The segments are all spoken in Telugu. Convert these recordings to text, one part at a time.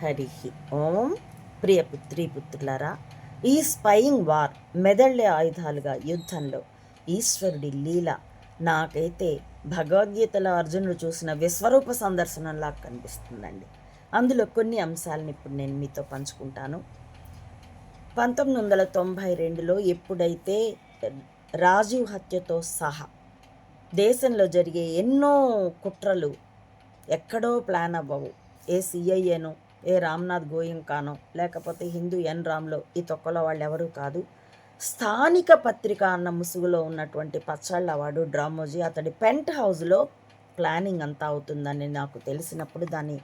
హరి ఓం ప్రియ పుత్రి పుత్రులారా ఈ స్పయింగ్ వార్ మెదళ్ళే ఆయుధాలుగా యుద్ధంలో ఈశ్వరుడి లీల నాకైతే భగవద్గీతలో అర్జునుడు చూసిన విశ్వరూప సందర్శనంలా కనిపిస్తుందండి. అందులో కొన్ని అంశాలను ఇప్పుడు నేను మీతో పంచుకుంటాను. పంతొమ్మిది వందల తొంభై రెండులో ఎప్పుడైతే రాజీవ్ హత్యతో సహా దేశంలో జరిగే ఎన్నో కుట్రలు ఎక్కడో ప్లాన్ అవ్వవు. ఏ సిఐఏను ఏ రామ్నాథ్ గోయింకానో లేకపోతే హిందూ ఎన్ రామ్లో ఈ తొక్కలో వాళ్ళు ఎవరూ కాదు. స్థానిక పత్రిక అన్న ముసుగులో ఉన్నటువంటి పచ్చళ్ళవాడు డ్రామోజీ అతడి పెంట్ హౌస్లో ప్లానింగ్ అంతా అవుతుందని నాకు తెలిసినప్పుడు దాన్ని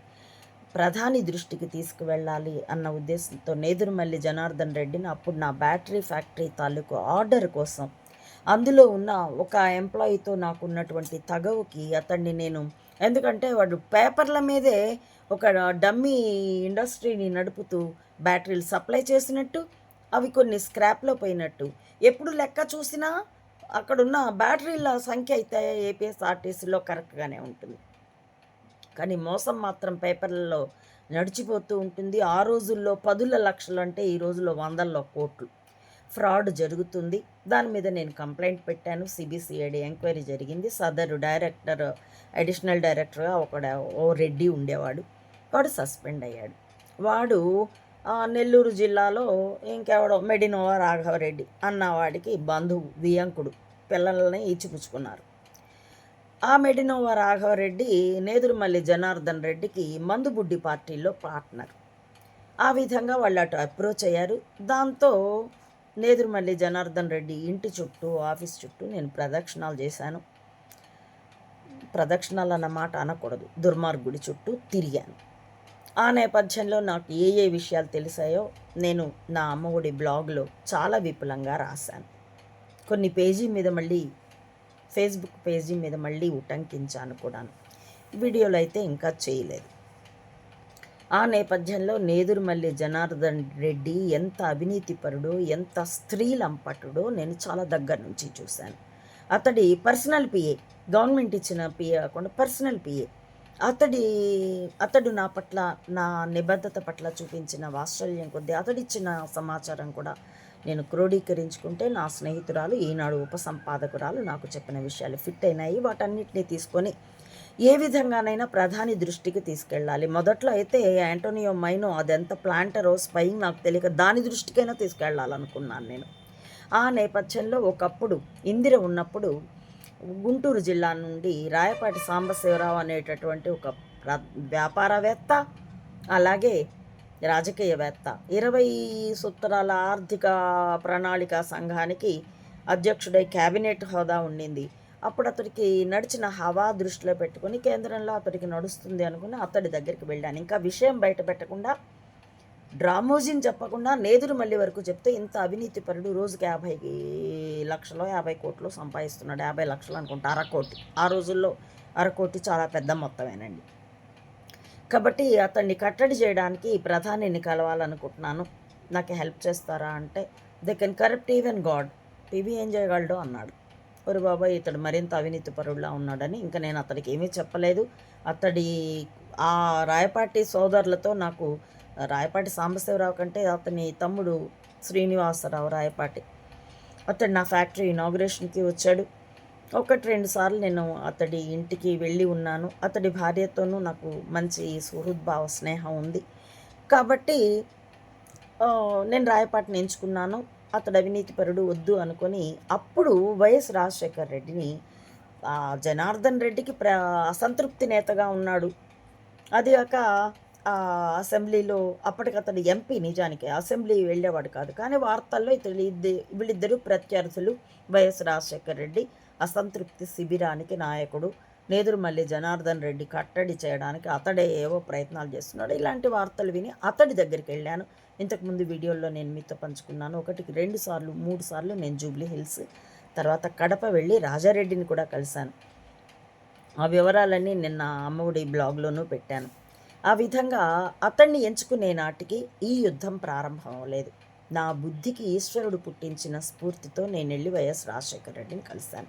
ప్రధాని దృష్టికి తీసుకువెళ్ళాలి అన్న ఉద్దేశంతో నేదురుమల్లి జనార్దన్ రెడ్డిని అప్పుడు నా బ్యాటరీ ఫ్యాక్టరీ తాలూకు ఆర్డర్ కోసం అందులో ఉన్న ఒక ఎంప్లాయీతో నాకు ఉన్నటువంటి తగవుకి అతన్ని నేను ఎందుకంటే వాడు పేపర్ల మీదే ఒక డమ్మీ ఇండస్ట్రీని నడుపుతూ బ్యాటరీలు సప్లై చేసినట్టు అవి కొన్ని స్క్రాప్లో పోయినట్టు. ఎప్పుడు లెక్క చూసినా అక్కడున్న బ్యాటరీల సంఖ్య అయితే ఏపీఎస్ఆర్టీసీలో కరెక్ట్గానే ఉంటుంది. కానీ మోసం మాత్రం పేపర్లలో నడిచిపోతూ ఉంటుంది. ఆ రోజుల్లో పదుల లక్షలు అంటే ఈ రోజుల్లో వందల్లో కోట్లు. ఫ్రాడ్ జరుగుతుంది. దాని మీద నేను కంప్లైంట్ పెట్టాను. సిబిసిఐడి ఎంక్వైరీ జరిగింది. సదరు డైరెక్టర్ అడిషనల్ డైరెక్టర్గా ఒక ఓ రెడ్డి ఉండేవాడు. వాడు సస్పెండ్ అయ్యాడు. వాడు నెల్లూరు జిల్లాలో ఇంకెవడో మెడినోవా రాఘవరెడ్డి అన్నవాడికి బంధువు వియంకుడు పిల్లల్ని ఇచ్చిపుచ్చుకున్నారు ఆ మెడినోవా రాఘవరెడ్డి నేదురుమల్లి జనార్దన్ రెడ్డికి మందుబుడ్డి పార్టీలో పార్ట్నర్. ఆ విధంగా వాళ్ళు అటు అప్రోచ్ అయ్యారు. దాంతో నేదురుమల్లి జనార్దన్ రెడ్డి ఇంటి చుట్టూ ఆఫీస్ చుట్టూ నేను ప్రదక్షిణాలు చేశాను. ప్రదక్షిణాలు అన్న మాట అనకూడదు. దుర్మార్గుడి చుట్టూ తిరిగాను. ఆ నేపథ్యంలో నాకు ఏ ఏ విషయాలు తెలిసాయో నేను నా అమ్మఒడి బ్లాగ్లో చాలా విపులంగా రాశాను. కొన్ని పేజీ మీద మళ్ళీ ఫేస్బుక్ పేజీ మీద మళ్ళీ ఉటంకించాను కూడాను. వీడియోలు అయితే ఇంకా చేయలేదు. ఆ నేపథ్యంలో నేదురుమల్లి జనార్దన్ రెడ్డి ఎంత అవినీతిపరుడో ఎంత స్త్రీలంపటుడో నేను చాలా దగ్గర నుంచి చూశాను. అతడి పర్సనల్ పిఏ గవర్నమెంట్ ఇచ్చిన పిఏ కాకుండా పర్సనల్ పిఏ. అతడి అతడు నా పట్ల నా నిబద్ధత పట్ల చూపించిన వాత్సల్యం కొద్దీ అతడిచ్చిన సమాచారం కూడా నేను క్రోడీకరించుకుంటే నా స్నేహితురాలు ఈనాడు ఉపసంపాదకురాలు నాకు చెప్పిన విషయాలు ఫిట్ అయినాయి. వాటన్నిటిని తీసుకొని ఏ విధంగానైనా ప్రధాని దృష్టికి తీసుకెళ్ళాలి. మొదట్లో అయితే యాంటోనియో మైనో అదెంత ప్లాంటరో స్పైయింగ్ నాకు తెలియక దాని దృష్టికైనా తీసుకెళ్ళాలనుకున్నాను నేను. ఆ నేపథ్యంలో ఒకప్పుడు ఇందిర ఉన్నప్పుడు గుంటూరు జిల్లా నుండి రాయపాటి సాంబశివరావు అనేటటువంటి ఒక వ్యాపారవేత్త అలాగే రాజకీయవేత్త. ఇరవై సూత్రాల ఆర్థిక ప్రణాళిక సంఘానికి అధ్యక్షుడై క్యాబినెట్ హోదా ఉండింది. అప్పుడు అతడికి నడిచిన హవా దృష్టిలో పెట్టుకుని కేంద్రంలో అతడికి నడుస్తుంది అనుకుని అతడి దగ్గరికి వెళ్ళాను. ఇంకా విషయం బయట పెట్టకుండా డ్రామోజిన్ చెప్పకుండా నేదురు మళ్ళీ వరకు చెప్తే ఇంత అవినీతిపరుడు రోజుకి యాభై లక్షలో యాభై కోట్లు సంపాదిస్తున్నాడు. యాభై లక్షలు అనుకుంటా అరకోటి ఆ రోజుల్లో అరకోటి చాలా పెద్ద మొత్తమేనండి. కాబట్టి అతన్ని కట్టడి చేయడానికి ప్రధానిని కలవాలనుకుంటున్నాను. నాకు హెల్ప్ చేస్తారా అంటే they can corrupt even God TV ఏం చేయగలడు? అన్నాడు. ఒరు బాబాయ్ ఇతడు మరింత అవినీతి పరుడులా ఉన్నాడని ఇంకా నేను అతడికి ఏమీ చెప్పలేదు. అతడి ఆ రాయపాటి సోదరులతో నాకు రాయపాటి సాంబశివరావు కంటే అతని తమ్ముడు శ్రీనివాసరావు రాయపాటి. అతడు నా ఫ్యాక్టరీ ఇనాగ్రేషన్కి వచ్చాడు. ఒకటి రెండు సార్లు నేను అతడి ఇంటికి వెళ్ళి ఉన్నాను. అతడి భార్యతోనూ నాకు మంచి సుహృద్భావ స్నేహం ఉంది. కాబట్టి నేను రాయపాటిని ఎంచుకున్నాను. అతడు అవినీతిపరుడు వద్దు అనుకొని అప్పుడు వైఎస్ రాజశేఖర్ రెడ్డిని జనార్దన్ రెడ్డికి ప్ర అసంతృప్తి నేతగా ఉన్నాడు. అది కాక అసెంబ్లీలో అప్పటికతడు ఎంపీ నిజానికి అసెంబ్లీ వెళ్ళేవాడు కాదు. కానీ వార్తల్లో ఇతడు ఇద్ద- వీళ్ళిద్దరూ ప్రత్యర్థులు వైఎస్ రాజశేఖర్ రెడ్డి అసంతృప్తి శిబిరానికి నాయకుడు. నేదురుమల్లి జనార్దన్ రెడ్డి కట్టడి చేయడానికి అతడే ఏవో ప్రయత్నాలు చేస్తున్నాడు. ఇలాంటి వార్తలు విని అతడి దగ్గరికి వెళ్ళాను. ఇంతకుముందు వీడియోల్లో నేను మీతో పంచుకున్నాను. ఒకటికి రెండు సార్లు మూడు సార్లు నేను జూబ్లీ హిల్స్ తర్వాత కడప వెళ్ళి రాజారెడ్డిని కూడా కలిశాను. ఆ వివరాలన్నీ నిన్న అమ్మఒడి బ్లాగ్లోనూ పెట్టాను. ఆ విధంగా అతన్ని ఎంచుకునే నాటికి ఈ యుద్ధం ప్రారంభం అవ్వలేదు. నా బుద్ధికి ఈశ్వరుడు పుట్టించిన స్ఫూర్తితో నేను వెళ్ళి వైఎస్ రాజశేఖర రెడ్డిని కలిశాను.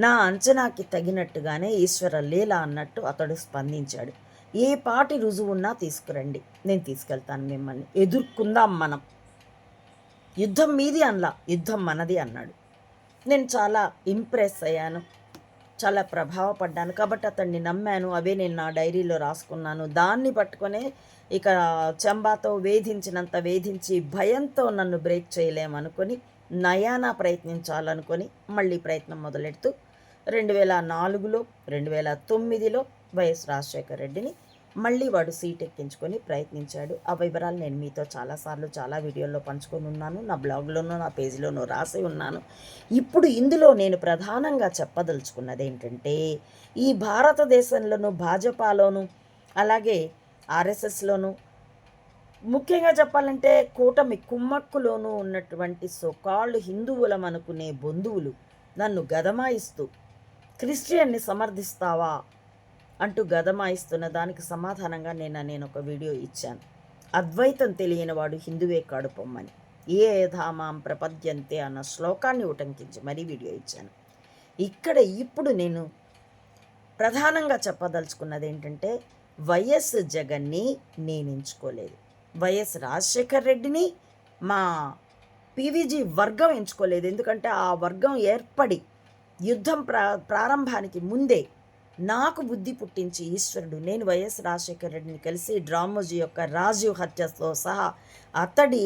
నా అంచనాకి తగినట్టుగానే ఈశ్వర లీల అన్నట్టు అతడు స్పందించాడు. ఏ పాటి రుజువున్నా తీసుకురండి. నేను తీసుకెళ్తాను మిమ్మల్ని. ఎదుర్కొందాం మనం. యుద్ధం మీది అనలా. యుద్ధం మనది అన్నాడు. నేను చాలా ఇంప్రెస్ అయ్యాను. చాలా ప్రభావపడ్డాను. కాబట్టి అతన్ని నమ్మాను. అవే నేను నా డైరీలో రాసుకున్నాను. దాన్ని పట్టుకొనే ఇక చెంబాతో వేధించినంత వేధించి భయంతో నన్ను బ్రేక్ చేయలేమనుకొని నయానా ప్రయత్నించాలనుకొని మళ్ళీ ప్రయత్నం మొదలెడుతూ రెండు వేల నాలుగులో రెండు వేల తొమ్మిదిలో వైఎస్ రాజశేఖర రెడ్డిని మళ్ళీ వాడు సీట్ ఎక్కించుకొని ప్రయత్నించాడు. ఆ వివరాలు నేను మీతో చాలాసార్లు చాలా వీడియోల్లో పంచుకొని ఉన్నాను. నా బ్లాగ్లోనూ నా పేజీలోనూ రాసి ఉన్నాను. ఇప్పుడు ఇందులో నేను ప్రధానంగా చెప్పదలుచుకున్నది ఏంటంటే ఈ భారతదేశంలోనూ భాజపాలోను అలాగే ఆర్ఎస్ఎస్లోను ముఖ్యంగా చెప్పాలంటే కూటమి కుమ్మక్కులోనూ ఉన్నటువంటి సొకాళ్ళు హిందువులం అనుకునే బంధువులు నన్ను గదమాయిస్తూ క్రిస్టియన్ని సమర్థిస్తావా? అంటూ గదమాయిస్తున్న దానికి సమాధానంగా నేను నేను ఒక వీడియో ఇచ్చాను. అద్వైతం తెలియని వాడు హిందువే కాడు పొమ్మని. ఏ ధామాం ప్రపద్యంతే అన్న శ్లోకాన్ని ఉటంకించి మరీ వీడియో ఇచ్చాను. ఇక్కడ ఇప్పుడు నేను ప్రధానంగా చెప్పదలుచుకున్నది ఏంటంటే వైఎస్ జగన్ని నేను ఎంచుకోలేదు. వైఎస్ రాజశేఖర్ రెడ్డిని మా పీవీజీ వర్గం ఎంచుకోలేదు. ఎందుకంటే ఆ వర్గం ఏర్పడి యుద్ధం ప్రా ప్రారంభానికి ముందే నాకు బుద్ధి పుట్టించి ఈశ్వరుడు నేను వైఎస్ రాజశేఖర రెడ్డిని కలిసి డ్రామోజీ యొక్క రాజీవ్ హత్యతో సహా అతడి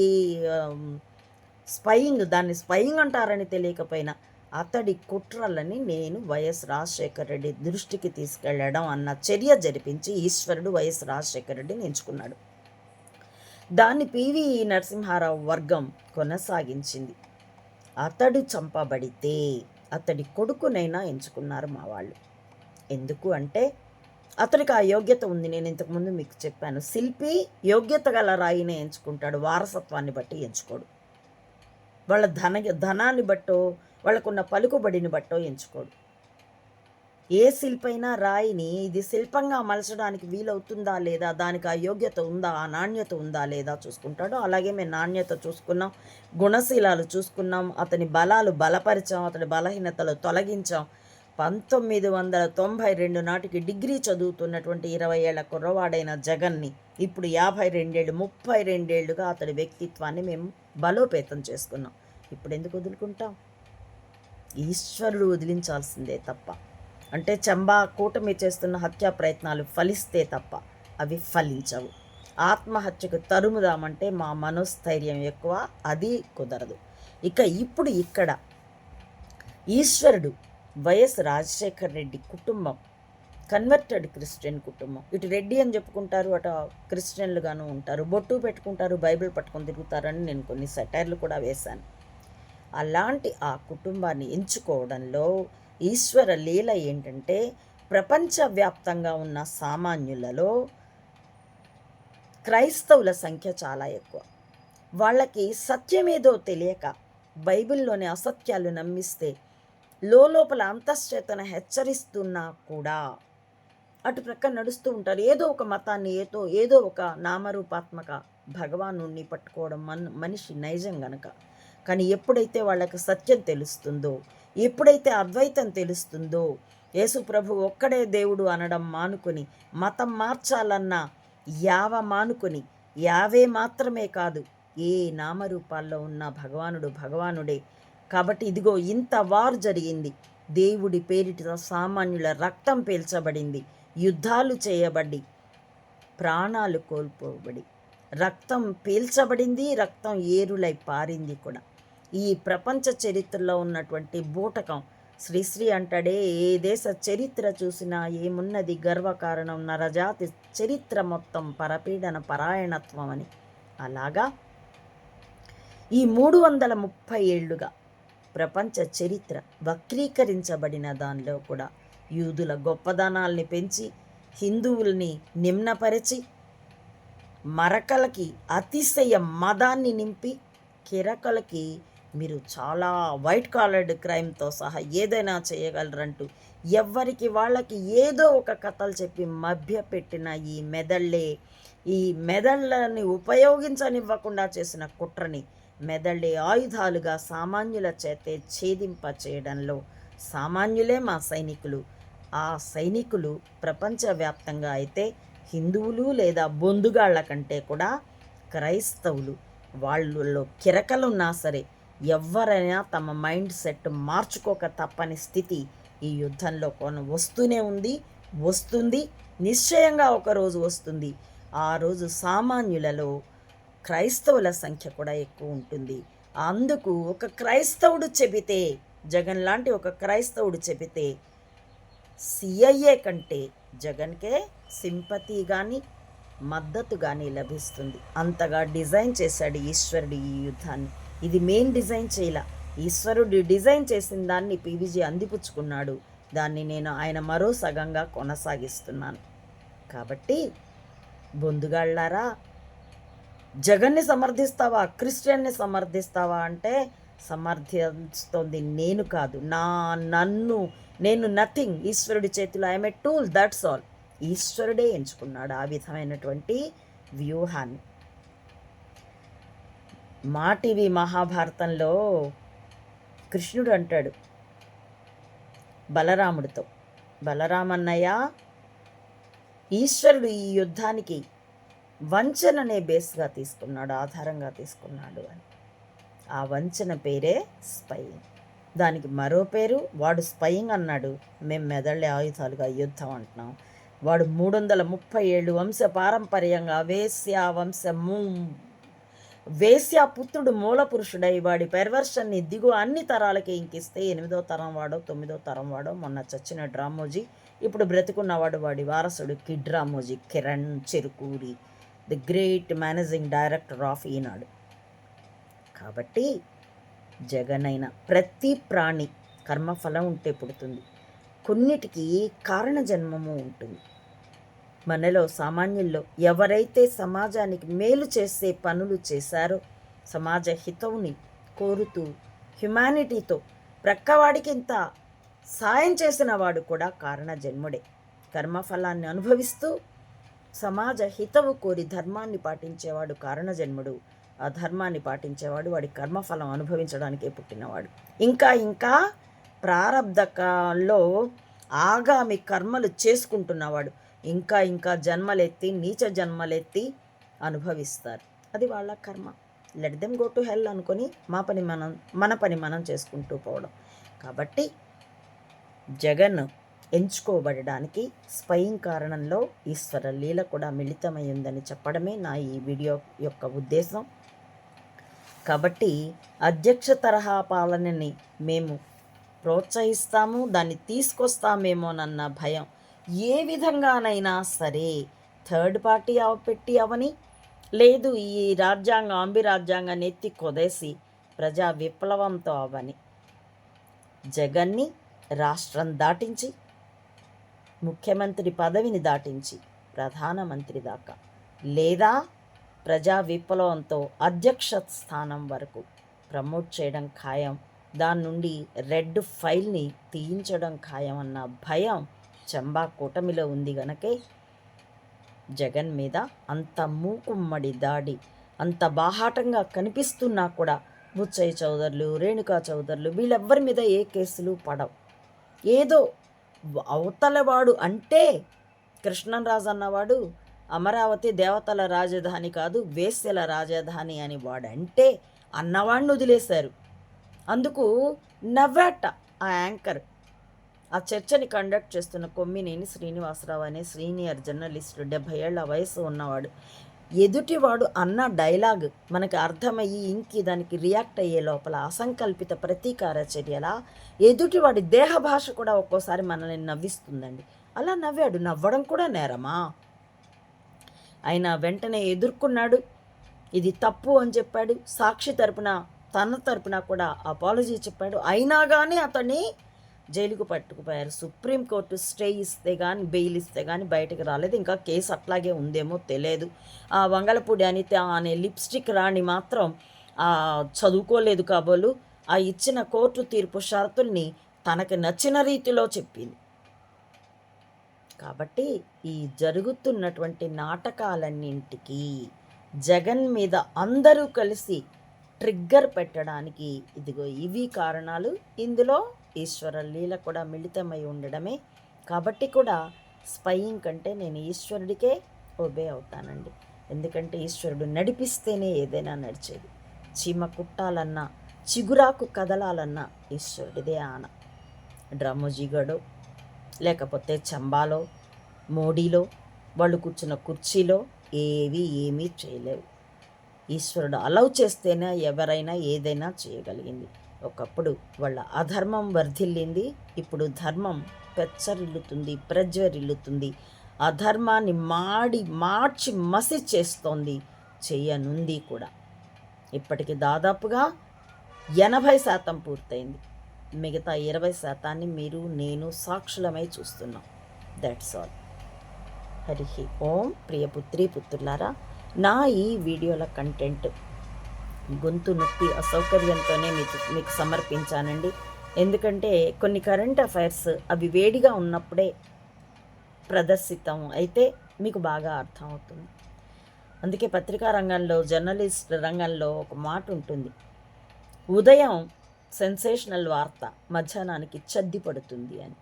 స్పయింగ్ దాన్ని స్పయింగ్ అంటారని తెలియకపోయినా అతడి కుట్రలని నేను వైఎస్ రాజశేఖర రెడ్డి దృష్టికి తీసుకెళ్ళడం అన్న చర్య జరిపించి ఈశ్వరుడు వైఎస్ రాజశేఖర రెడ్డిని ఎంచుకున్నాడు. దాన్ని పివి నరసింహారావు వర్గం కొనసాగించింది. అతడు చంపబడితే అతడి కొడుకునైనా ఎంచుకున్నారు మా వాళ్ళు. ఎందుకు అంటే అతనికి ఆ యోగ్యత ఉంది. నేను ఇంతకుముందు మీకు చెప్పాను. శిల్పి యోగ్యత గల రాయినే ఎంచుకుంటాడు. వారసత్వాన్ని బట్టి ఎంచుకోడు. వాళ్ళ ధన ధనాన్ని బట్టో వాళ్ళకున్న పలుకుబడిని బట్టో ఎంచుకోడు. ఏ శిల్పైనా రాయిని ఇది శిల్పంగా మలచడానికి వీలవుతుందా లేదా దానికి ఆ యోగ్యత ఉందా ఆ నాణ్యత ఉందా లేదా చూసుకుంటాడు. అలాగే మేము నాణ్యత చూసుకున్నాం గుణశీలాలు చూసుకున్నాం అతని బలాలు బలపరిచాం అతని బలహీనతలు తొలగించాం. పంతొమ్మిది వందల తొంభై రెండు నాటికి డిగ్రీ చదువుతున్నటువంటి ఇరవై ఏళ్ళ కుర్రవాడైన జగన్ని ఇప్పుడు యాభై రెండేళ్ళు ముప్పై రెండేళ్ళుగా అతడి వ్యక్తిత్వాన్ని మేము బలోపేతం చేసుకున్నాం. ఇప్పుడు ఎందుకు వదులుకుంటాం? ఈశ్వరుడు వదిలించాల్సిందే తప్ప. అంటే చంబా కూటమి చేస్తున్న హత్యా ప్రయత్నాలు ఫలిస్తే తప్ప అవి ఫలించవు. ఆత్మహత్యకు తరుముదామంటే మా మనోస్థైర్యం ఎక్కువ అది కుదరదు. ఇక ఇప్పుడు ఇక్కడ ఈశ్వరుడు వైఎస్ రాజశేఖర్ రెడ్డి కుటుంబం కన్వర్టెడ్ క్రిస్టియన్ కుటుంబం. ఇటు రెడ్డి అని చెప్పుకుంటారు అటు క్రిస్టియన్లుగాను ఉంటారు. బొట్టు పెట్టుకుంటారు బైబిల్ పట్టుకొని తిరుగుతారని నేను కొన్ని సెటైర్లు కూడా వేశాను. అలాంటి ఆ కుటుంబాన్ని ఎంచుకోవడంలో ఈశ్వర లీల ఏంటంటే ప్రపంచవ్యాప్తంగా ఉన్న సామాన్యులలో క్రైస్తవుల సంఖ్య చాలా ఎక్కువ. వాళ్ళకి సత్యమేదో తెలియక బైబిల్లోని అసత్యాలు నమ్మిస్తే లోపల అంతశ్చేతన హెచ్చరిస్తున్నా కూడా అటు ప్రక్క నడుస్తూ ఉంటారు. ఏదో ఒక మతాన్ని ఏదో ఏదో ఒక నామరూపాత్మక భగవాను పట్టుకోవడం మన మనిషి నైజం గనక. కానీ ఎప్పుడైతే వాళ్ళకి సత్యం తెలుస్తుందో ఎప్పుడైతే అద్వైతం తెలుస్తుందో యేసు ప్రభు ఒక్కడే దేవుడు అనడం మానుకొని మతం మార్చాలన్న యావ మానుకొని యావే మాత్రమే కాదు ఏ నామరూపాల్లో ఉన్న భగవానుడు భగవానుడే కాబట్టి ఇదిగో ఇంత వారు జరిగింది. దేవుడి పేరిట సామాన్యుల రక్తం పీల్చబడింది. యుద్ధాలు చేయబడి ప్రాణాలు కోల్పోబడి రక్తం పీల్చబడింది రక్తం ఏరులై పారింది కూడా. ఈ ప్రపంచ చరిత్రలో ఉన్నటువంటి బూటకం శ్రీశ్రీ అంటాడే ఏ దేశ చరిత్ర చూసినా ఏమున్నది గర్వకారణం? నరజాతి చరిత్ర మొత్తం పరపీడన పరాయణత్వం అని. అలాగా? ఈ మూడు వందల ముప్పై ఏళ్ళుగా ప్రపంచ చరిత్ర వక్రీకరించబడిన దానిలో కూడా యూదుల గొప్పదనాల్ని పెంచి హిందువుల్ని నిమ్నపరిచి మరకలకి అతిశయ మదాన్ని నింపి కిరకలకి మీరు చాలా వైట్ కాలర్డ్ క్రైమ్తో సహా ఏదైనా చేయగలరంటూ ఎవ్వరికి వాళ్ళకి ఏదో ఒక కథలు చెప్పి మభ్యపెట్టిన ఈ మెదళ్ళే ఈ మెదళ్ళని ఉపయోగించనివ్వకుండా చేసిన కుట్రని మెదళ్ళే ఆయుధాలుగా సామాన్యుల చేతే ఛేదింప చేయడంలో సామాన్యులే మా సైనికులు. ఆ సైనికులు ప్రపంచవ్యాప్తంగా అయితే హిందువులు లేదా బొందుగాళ్ళ కంటే కూడా క్రైస్తవులు. వాళ్ళలో కిరకలున్నా సరే ఎవరైనా తమ మైండ్ సెట్ మార్చుకోక తప్పని స్థితి ఈ యుద్ధంలో కొన వస్తూనే ఉంది వస్తుంది నిశ్చయంగా ఒకరోజు వస్తుంది. ఆ రోజు సామాన్యులలో క్రైస్తవుల సంఖ్య కూడా ఎక్కువ ఉంటుంది. అందుకు ఒక క్రైస్తవుడు చెబితే జగన్ లాంటి ఒక క్రైస్తవుడు చెబితే సిఐఏ కంటే జగన్కే సింపతి కానీ మద్దతు కానీ లభిస్తుంది. అంతగా డిజైన్ చేశాడు ఈశ్వరుడు ఈ యుద్ధాన్ని. ఇది మెయిన్ డిజైన్ చేయాల. ఈశ్వరుడు డిజైన్ చేసిన దాన్ని పీవీజీ అందిపుచ్చుకున్నాడు. దాన్ని నేను ఆయన మరో సగంగా కొనసాగిస్తున్నాను. కాబట్టి బొందుగాళ్ళారా జగన్ని సమర్థిస్తావా? క్రిస్టియన్ని సమర్థిస్తావా? అంటే సమర్థిస్తోంది నేను కాదు. నా నన్ను నేను నథింగ్. ఈశ్వరుడి చేతిలో I'm a tool. That's all ఈశ్వరుడే ఎంచుకున్నాడు ఆ విధమైనటువంటి వ్యూహాన్ని. మా టీవీ మహాభారతంలో కృష్ణుడు అంటాడు బలరాముడితో. బలరామన్నయ్య ఈశ్వరుడు ఈ యుద్ధానికి వంచననే బేస్గా తీసుకున్నాడు ఆధారంగా తీసుకున్నాడు అని. ఆ వంచన పేరే స్పయింగ్. దానికి మరో పేరు వాడు స్పయింగ్ అన్నాడు. మేము మెదళ్ళే ఆయుధాలుగా యుద్ధం అంటున్నాం. వాడు మూడు వందల ముప్పై ఏళ్ళు వంశ పారంపర్యంగా వేశ్య వంశము వేశ్య పుత్రుడు మూల పురుషుడై వాడి పెర్వర్షన్ని దిగు అన్ని తరాలకి ఇంకిస్తే ఎనిమిదో తరం వాడో తొమ్మిదో తరం వాడో మొన్న చచ్చిన డ్రామోజీ ఇప్పుడు బ్రతికున్నవాడు వాడి వారసుడు కిడ్రామోజీ Kiran Cherukuri the great managing director of Eenadu. కాబట్టి జగనైన ప్రతి ప్రాణి కర్మఫలం ఉంటే పుడుతుంది. కొన్నిటికి కారణ జన్మము ఉంటుంది. మనలో సామాన్యుల్లో ఎవరైతే సమాజానికి మేలు చేసే పనులు చేశారో సమాజ హితవుని కోరుతూ హ్యుమానిటీతో ప్రక్కవాడికి ఇంత సాయం చేసిన వాడు కూడా కారణ జన్ముడే. కర్మఫలాన్ని అనుభవిస్తూ సమాజ హితవు కోరి ధర్మాన్ని పాటించేవాడు కారణజన్ముడు. ఆ ధర్మాన్ని పాటించేవాడు వాడి కర్మఫలం అనుభవించడానికే పుట్టినవాడు. ఇంకా ఇంకా ప్రారంధకాల్లో ఆగామి కర్మలు చేసుకుంటున్నవాడు. ఇంకా ఇంకా జన్మలెత్తి నీచ జన్మలెత్తి అనుభవిస్తారు. అది వాళ్ళ కర్మ. Let them go to hell అనుకొని మా పని మనం మన పని మనం చేసుకుంటూ పోవడం. కాబట్టి జగన్ ఎంచుకోబడడానికి స్వయం కారణంలో ఈశ్వర లీల కూడా మిళితమై ఉందని చెప్పడమే నా ఈ వీడియో యొక్క ఉద్దేశం. కాబట్టి అధ్యక్ష తరహా పాలనని మేము ప్రోత్సహిస్తాము దాన్ని తీసుకొస్తామేమోనన్న భయం ఏ విధంగానైనా సరే థర్డ్ పార్టీ పెట్టి అవని లేదు ఈ రాజ్యాంగం అంబి రాజ్యాంగాన్ని ఎత్తి కొదేసి ప్రజా విప్లవంతో అవని. జగన్ని రాష్ట్రం దాటించి ముఖ్యమంత్రి పదవిని దాటించి ప్రధానమంత్రి దాకా. లేదా ప్రజా విప్లవంతో అధ్యక్ష స్థానం వరకు ప్రమోట్ చేయడం ఖాయం. దాని నుండి రెడ్ ఫైల్ని తీయించడం ఖాయం అన్న భయం చంబా కూటమిలో ఉంది గనకే. జగన్ మీద అంత మూకుమ్మడి దాడి అంత బాహాటంగా కనిపిస్తున్నా కూడా బుచ్చయ్య చౌదరులు రేణుకా చౌదరులు వీళ్ళెవ్వరి మీద ఏ కేసులు పడవు. ఏదో అవతలవాడు అంటే కృష్ణరాజు అన్నవాడు అమరావతి దేవతల రాజధాని కాదు వేశ్యల రాజధాని అని వాడంటే అన్నవాడిని వదిలేశారు. అందుకు నవ్వాట ఆ యాంకర్. ఆ చర్చని కండక్ట్ చేస్తున్న కొమ్మినేని శ్రీనివాసరావు అనే సీనియర్ జర్నలిస్టు డెబ్భై ఏళ్ళ వయసు ఉన్నవాడు. ఎదుటివాడు అన్న డైలాగ్ మనకి అర్థమయ్యి ఇంకి దానికి రియాక్ట్ అయ్యే లోపల అసంకల్పిత ప్రతీకార చర్యల ఎదుటివాడి దేహ భాష కూడా ఒక్కోసారి మనల్ని నవ్విస్తుందండి. అలా నవ్వాడు. నవ్వడం కూడా నేరమా? ఆయన వెంటనే ఎదుర్కొన్నాడు. ఇది తప్పు అని చెప్పాడు. సాక్షి తరపున తన తరపున కూడా అపాలజీ చెప్పాడు. అయినా కానీ అతన్ని జైలుకు పట్టుకుపోయారు. సుప్రీంకోర్టు స్టే ఇస్తే కానీ బెయిల్ ఇస్తే కానీ బయటకు రాలేదు. ఇంకా కేసు అట్లాగే ఉందేమో తెలియదు ఆ వంగలపూడి అనిత అనే లిప్స్టిక్ రాణి మాత్రం చదువుకోలేదు కాబోలు. ఆ ఇచ్చిన కోర్టు తీర్పు షరతుల్ని తనకు నచ్చిన రీతిలో చెప్పింది. కాబట్టి ఈ జరుగుతున్నటువంటి నాటకాలన్నింటికి జగన్ మీద అందరూ కలిసి ట్రిగ్గర్ పెట్టడానికి ఇదిగో ఇవి కారణాలు. ఇందులో ఈశ్వర లీల కూడా మిళితమై ఉండడమే. కాబట్టి కూడా స్పయింగ్ కంటే నేను ఈశ్వరుడికే ఒబే అవుతానండి. ఎందుకంటే ఈశ్వరుడు నడిపిస్తేనే ఏదైనా నడిచేది. చీమ కుట్టాలన్నా చిగురాకు కదలాలన్నా ఈశ్వరుడిదే ఆన. డ్రమ్ము లేకపోతే చంబాలో మోడీలో వాళ్ళు కూర్చున్న కుర్చీలో ఏవి ఏమీ చేయలేవు. ఈశ్వరుడు అలౌ చేస్తేనే ఎవరైనా ఏదైనా చేయగలిగింది. ఒకప్పుడు వాళ్ళ అధర్మం వర్ధిల్లింది ఇప్పుడు ధర్మం పెచ్చరిల్లుతుంది ప్రజ్వరిల్లుతుంది. అధర్మాన్ని మాడి మార్చి మసి చేస్తోంది చేయనుంది కూడా. ఇప్పటికి దాదాపుగా ఎనభై శాతం పూర్తయింది. మిగతా ఇరవై శాతాన్ని మీరు నేను సాక్షులమై చూస్తున్నాం. That's all Hari Om. ప్రియపుత్రి పుత్రులారా నా ఈ వీడియోల కంటెంట్ గొంతు నొప్పి అసౌకర్యంతోనే మీకు మీకు సమర్పించానండి. ఎందుకంటే కొన్ని కరెంట్ అఫైర్స్ అవి వేడిగా ఉన్నప్పుడే ప్రదర్శితం అయితే మీకు బాగా అర్థమవుతుంది అందుకే పత్రికా రంగంలో జర్నలిస్ట్ రంగంలో ఒక మాట ఉంటుంది. ఉదయం సెన్సేషనల్ వార్త మధ్యాహ్నానికి చద్ది పడుతుంది అని.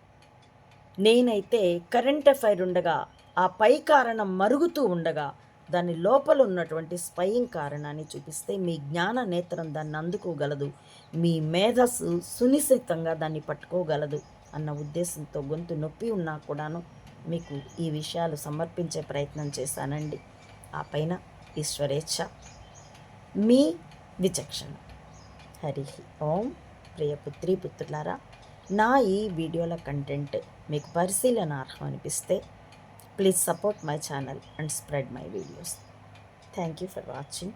నేనైతే కరెంట్ అఫైర్ ఉండగా ఆ పై కారణం మరుగుతూ ఉండగా దాని లోపల ఉన్నటువంటి స్పయింగ్ కారణాన్ని చూపిస్తే మీ జ్ఞాన నేత్రం దాన్ని అందుకోగలదు. మీ మేధస్సు సునిశ్చితంగా దాన్ని పట్టుకోగలదు అన్న ఉద్దేశంతో గొంతు నొప్పి ఉన్నా కూడాను మీకు ఈ విషయాలు సమర్పించే ప్రయత్నం చేశానండి. ఆ పైన ఈశ్వరేచ్ఛ. మీ విచక్షణ. హరి ఓం. ప్రియపుత్రి పుత్రులారా నా ఈ వీడియోల కంటెంట్ మీకు పరిశీలనార్హం అనిపిస్తే Please support my channel and spread my videos. Thank you for watching.